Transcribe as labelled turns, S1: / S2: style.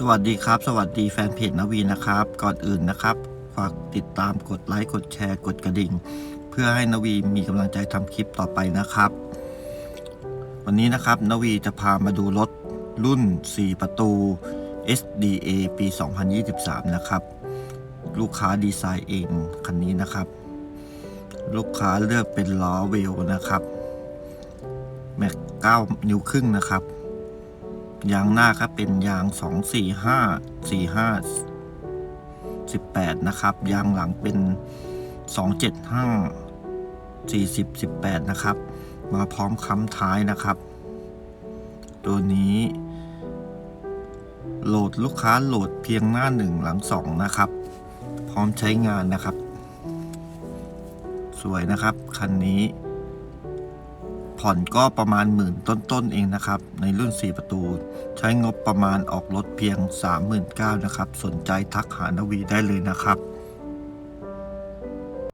S1: สวัสดีครับ สวัสดีแฟนเพจนวีนะครับ ก่อนอื่นนะครับฝากติดตามกดไลค์กดแชร์กดกระดิ่ง เพื่อให้นวีมีกำลังใจทำคลิปต่อไปนะครับ วันนี้นะครับนวีจะพามาดูรถรุ่น 4 ประตู SDA ปี 2023 นะครับ ลูกค้าดีไซน์เองคันนี้นะครับ ลูกค้าเลือกเป็นล้อเวลนะครับ แม็ก 9 นิ้วครึ่งนะครับ ยางหน้าก็เป็นยาง 2 4 5 4 5 18 นะครับ ยางหลังเป็น 275 40 18 นะครับ มาพร้อมค้ำท้ายนะครับ ตัวนี้ โหลดลูกค้าโหลดเพียงหน้าหนึ่งหลังสองนะครับ พร้อมใช้งานนะครับ สวยนะครับ คันนี้ ผ่อนก็ประมาณหมื่นต้นๆเองนะครับ ในรุ่น 4 ประตู ใช้งบประมาณออกรถเพียง 39,000นะครับ สนใจทักหานวีได้เลยนะครับ